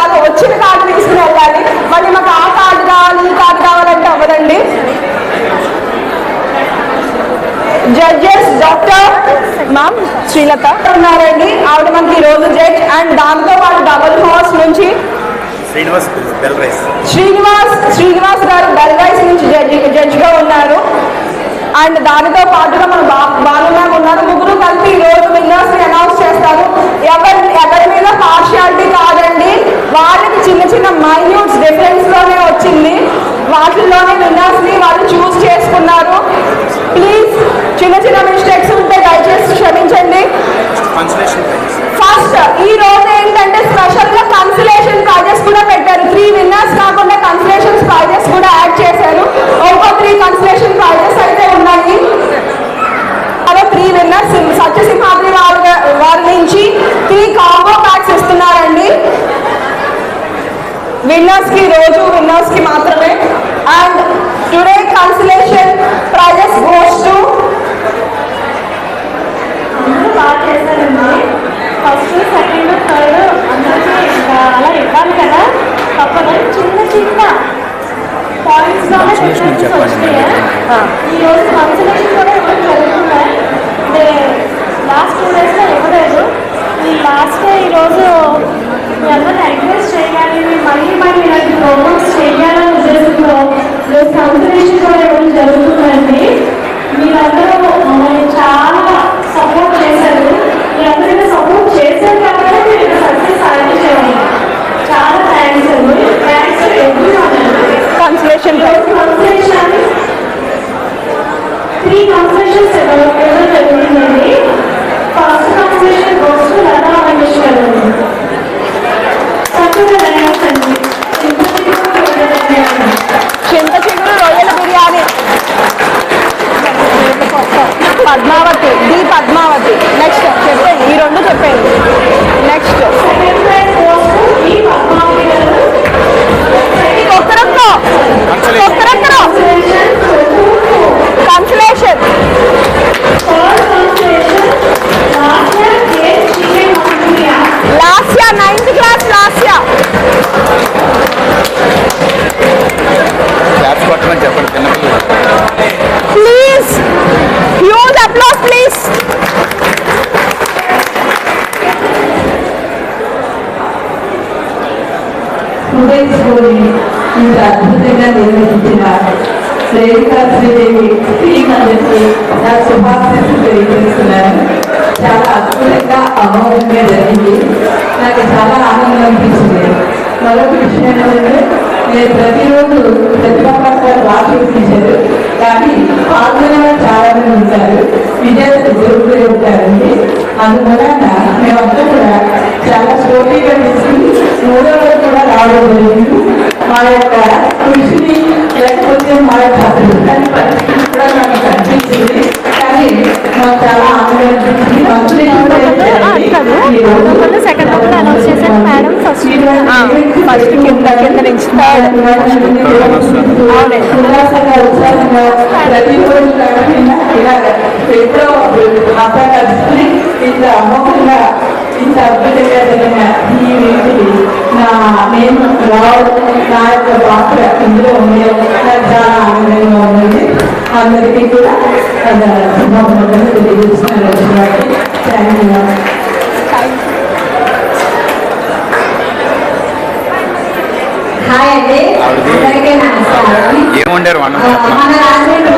కాదు వచ్చిన కార్డు తీసుకుని వెళ్ళాలి. మళ్ళీ మాకు ఆ కార్డు కావాలి ఈ కార్డు కావాలంటే అవ్వదండి. జడ్జెస్ డాక్టర్ మ్యామ్ శ్రీలత ఉన్నారండి. ఆవిడ మనకి ఈ రోజు జడ్జ్ అండ్ దాంతో పాటు డబుల్ హౌస్ నుంచి శ్రీనివాస్ బెల్ రైస్. శ్రీనివాస్ శ్రీనివాస్ గారు బెల్వైస్ నుంచి జడ్జి జడ్జిగా ఉన్నారు. అండ్ దానితో పాటుగా మన బాలు ఉన్నారు. ముగ్గురు కలిపి ఈ రోజు విన్నర్స్ చేస్తారు. ఎవరి ఎవరి మీద పార్షియాలిటీ కాదండి. వాళ్ళకి చిన్న చిన్న మైన్యూట్స్ డిఫరెన్స్లోనే వచ్చింది. వాటిల్లోనే విన్నర్స్ని వాళ్ళు చూస్ చేసుకున్నారు. ప్లీజ్ చిన్న చిన్న మిస్టేక్స్ ఉంటే దయచేసి క్షమించండి. ఫస్ట్ ఈ రోజు ఏంటంటే స్పెషల్గా కన్సలేషన్ ప్రైజెస్ కూడా పెట్టారు. త్రీ విన్నర్స్ కాకుండా కన్సలేషన్ ప్రైజెస్ కూడా యాడ్ చేశారు. ఒక త్రీ కన్సలేషన్ ప్రైజెస్ అయితే ఉన్నాయి అలా త్రీ విన్నర్స్ సత్యసింహాద్రి వారి వారి నుంచి త్రీ కాంబో ప్యాక్స్ ఇస్తున్నారండి విన్నర్స్కి రోజు విన్నర్స్కి మాత్రమే. And today consolation prizes goes to first second third అందరికీ అలా ఇవ్వాలి కదా. తప్పదు చిన్న చిన్న పాయింట్స్లోనే డిఫరెన్సెస్ వచ్చినాయి ఈ రోజు కన్సలేషన్ కూడా ఇవ్వడం జరుగుతున్నాయి అంటే లాస్ట్ టూ డేస్లో ఇవ్వలేదు. ఈ లాస్ట్ ఈరోజు మీ అందరిని ఎంకరేజ్ చేయాలి మళ్ళీ మళ్ళీ ఇలాంటి ప్రోగ్రామ్స్ చేయాలనే ఉద్దేశంతో ఈరోజు కన్సలేషన్ కూడా ఇవ్వడం జరుగుతుందండి మీరందరూ చాలా సపోర్ట్ చేశారు. మీరందరూ సపోర్ట్ చేశారు కాబట్టి మీరు సక్సెస్ సాధించేవాళ్ళు చాలా థ్యాంక్స్ అండి. Thanks every consolation Renuka Sridevi శ్రీమందరికి నా శుభాకాంక్షలు తెలియజేస్తున్నాను చాలా అద్భుతంగా అమోఘంగా జరిగింది నాకు చాలా ఆనందం అనిపించింది. మరొక విషయం ఏంటంటే నేను ప్రతిరోజు ప్రతిభాకారు బాగా చూపించారు కానీ పాల్గొనే చాలా మంది ఉంటారు విజేతలు జరుగుతూ ఉంటారండి అందువలన మేమంతా కూడా చాలా పోటీగా తీసుకుని మూడో కూడా రావడం జరిగింది మా యొక్క కృషిని లేకపోతే మా యొక్క అభివృద్ధిని పరిస్థితి కూడా నాకు కనిపించింది కానీ మాకు చాలా ఆనందం సెకండ్ రౌండ్ అనౌన్స్ చేశారు మేడం ఫస్ట్ ఫస్ట్ కింద కింద నుంచి ఉల్లాసంగా ఉత్సాహంగా ఎప్పుడో కలుసుకుని ఇంత అమోఘంగా జరిగిన ఈ వీటిని నా నేను రావడం నా యొక్క పాత్ర ఇందులో నాకు చాలా ఆనందంగా ఉంది అందరికీ కూడా శుభాకాంక్షలు తెలియజేస్తున్నారు వచ్చిన థ్యాంక్ యూ హాయ్ అండి. అందరికీ నమస్కారం. ఏం వండారు అన్నం ఆ, చెప్పండి మన రాజమండ్రిలో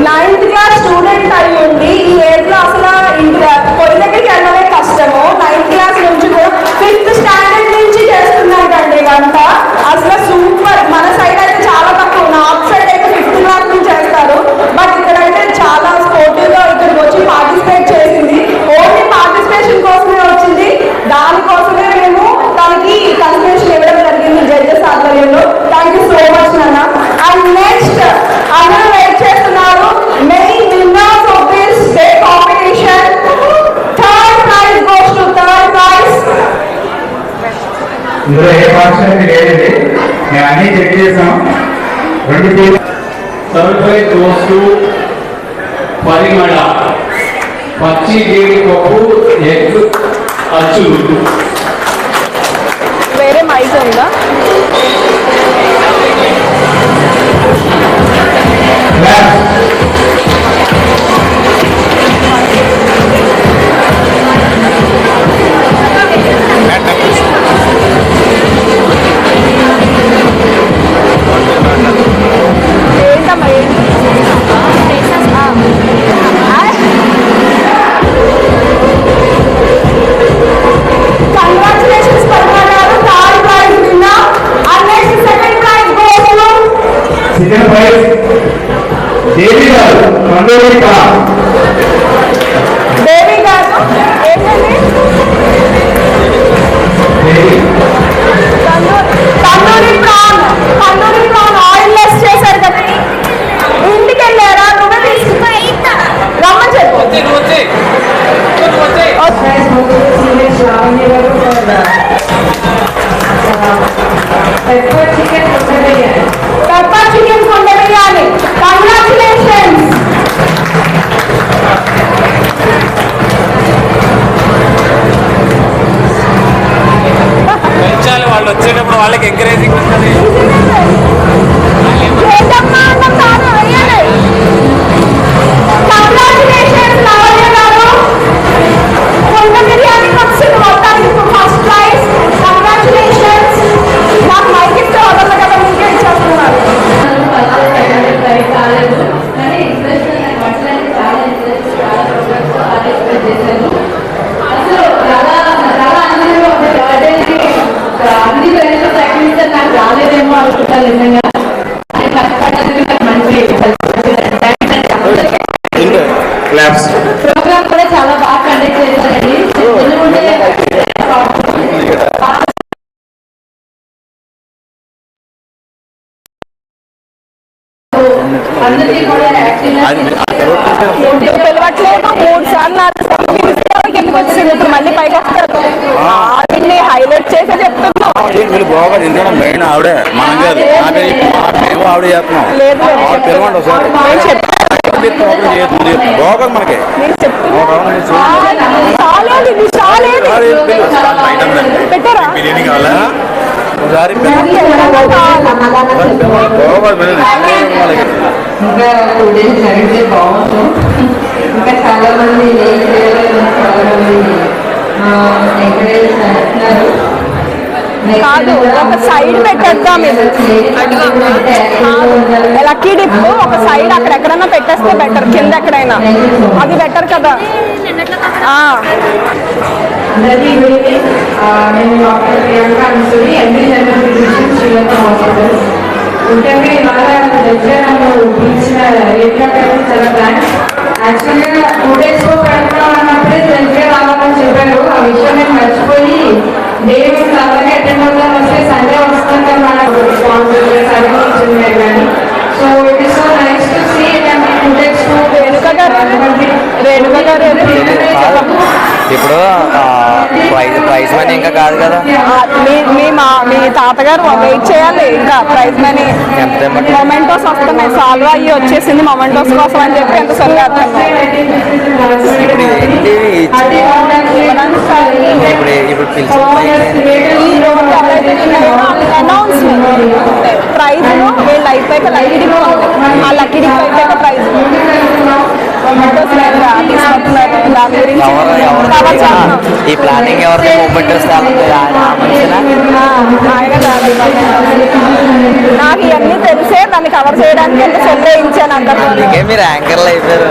నైన్త్ క్లాస్ స్టూడెంట్ అయి ఉండి ఈ ఏజ్లో అసలు పొయ్యి దగ్గరికి వెళ్ళడమే కష్టము. నైన్త్ క్లాస్ నుంచి కూడా ఫిఫ్త్ స్టాండర్డ్ నుంచి చేస్తున్నాడండి వంట అసలు సూపర్ మన ఇందులో ఏ పార్షాలిటీ లేదండి. మేము అన్ని చెక్ చేసాం. రెండు గోస్ టు పరిమళ. పచ్చి జీడిపప్పు ఎగ్ అచ్చులు వేరే మైక్ ఉందా పిలవట్లేదు మూడు సార్లు నాలుగు సార్లు పిలిస్తే వాళ్ళకి ఎందుకు వచ్చింది ఇప్పుడు మళ్ళీ పైకి వస్తారు ఆవిడ్ని హైలైట్ చేసే చెప్తున్నాం వీళ్ళు బాగోదు ఎందుకంటే మెయిన్ ఆవిడే మనం కాదు మేము ఆవిడ చేస్తున్నాం. ఆవిడ పిలవండి ఒకసారి బాగోదు మనకి బిర్యానీ కావాలా? ఒకసారి. కావాలి. బాగోదు మెయిన్ వాళ్ళకి ఇంకా టూ డేస్ జరిగితే బాగుండు. ఇంకా చాలా మంది ఏం చాలా మంది ఎంకరేజ్ చేస్తున్నారు కాదు ఒక సైడ్ పెట్టేద్దాం ఇది. లక్కీ డిప్ ఒక సైడ్ అక్కడ ఎక్కడైనా పెట్టేస్తే బెటర్ కింద ఎక్కడైనా. అది బెటర్ కదా. ఆ, అందరికీ గుడ్ ఈవినింగ్ నేను doctor Priyanka Anusari MD general physician Srilanka hospital. ముఖ్యంగా ఇవాళ దగ్గర నన్ను పిలిచిన రేట్గా చాలా థ్యాంక్స్ యాక్చువల్గా టూ డేస్లో పెడతాం అన్నప్పుడే దగ్గర రావాలని చెప్పారు. ఆ విషయం ఇంకా కాదు కదా? మీ మీ మా మీ తాతగారు వెయిట్ చేయాలి. ఇంకా ప్రైజ్ మనీ? మొమెంటోస్ వస్తున్నాయి. సాల్వ్ అయ్యి వచ్చేసింది మొమెంటోస్ కోసం అని చెప్పి ఎంత అనౌన్స్మెంట్ ప్రైజ్ వీళ్ళు అయిపోయాక ఉంది ఆ లక్కీ డిప్ అయిపోయాక ప్రైజ్ మొమెంటోస్ తీసుకుంటున్నారు దాని గురించి ఎవరు ఎవరు ఈ ప్లానింగ్ ఎవరిది మూమెంట్ వస్తే నాకు ఇవన్నీ తెలిసే దాన్ని కవర్ చేయడానికి ఎంత అందరితో అందుకే మీరు యాంకర్లు అయిపోయారు.